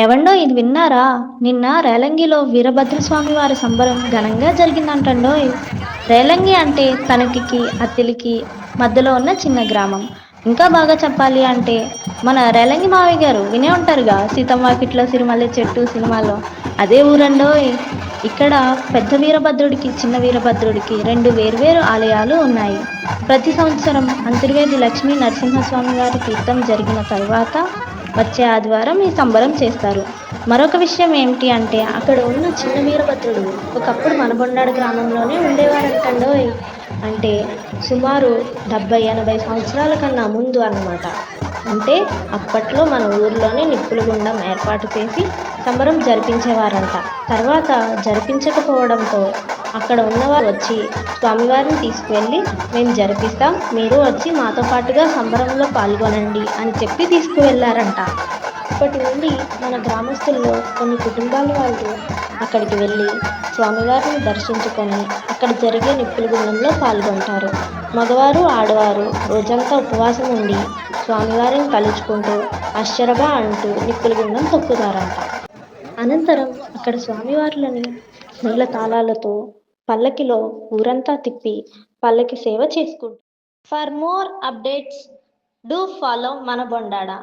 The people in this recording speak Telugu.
ఎవండో ఇది విన్నారా? నిన్న రేలంగిలో వీరభద్రస్వామి వారి సంబరం ఘనంగా జరిగిందంటండోయ్. రేలంగి అంటే తణుకుకి అత్తిలికి మధ్యలో ఉన్న చిన్న గ్రామం. ఇంకా బాగా చెప్పాలి అంటే మన రేలంగి మావయ్య గారు వినే ఉంటారుగా సీతమ్మ సిరిమల్లె చెట్టు సినిమాలో అదే ఊరండోయ్. ఇక్కడ పెద్ద వీరభద్రుడికి చిన్న వీరభద్రుడికి రెండు వేర్వేరు ఆలయాలు ఉన్నాయి. ప్రతి సంవత్సరం అంతర్వేది లక్ష్మీ నరసింహస్వామి వారి తీర్థం జరిగిన తరువాత వచ్చే ఆదివారం ఈ సంబరం చేస్తారు. మరొక విషయం ఏమిటి అంటే అక్కడ ఉన్న చిన్న వీరభద్రుడు ఒకప్పుడు మనబొండాడు గ్రామంలోనే ఉండేవాడంటండోయ్ అంటే సుమారు డెబ్బై ఎనభై సంవత్సరాల కన్నా ముందు అన్నమాట. అంటే అప్పట్లో మన ఊర్లోనే నిప్పుల గుండం ఏర్పాటు చేసి సంబరం జరిపించేవారంట. తర్వాత జరిపించకపోవడంతో అక్కడ ఉన్నవారు వచ్చి స్వామివారిని తీసుకువెళ్ళి మేము జరిపిస్తాం మీరు వచ్చి మాతో పాటుగా సంబరంలో పాల్గొనండి అని చెప్పి తీసుకువెళ్ళారంట. ఇప్పటి నుండి మన గ్రామస్తుల్లో కొన్ని కుటుంబాల వాళ్ళు అక్కడికి వెళ్ళి స్వామివారిని దర్శించుకొని అక్కడ జరిగే నిప్పుల గుండంలో పాల్గొంటారు. మగవారు ఆడవారు రోజంతా ఉపవాసం ఉండి స్వామివారిని కలుచుకుంటూ అశ్చరబా అంటూ నిప్పుల గుండం తొక్కుతారంట. అనంతరం అక్కడ స్వామివారులను నీళ్ళ తాళాలతో పల్లకిలో ఊరంతా తిప్పి పల్లకి సేవ చేసుకుంటారు for more updates do follow మన బొండాడా.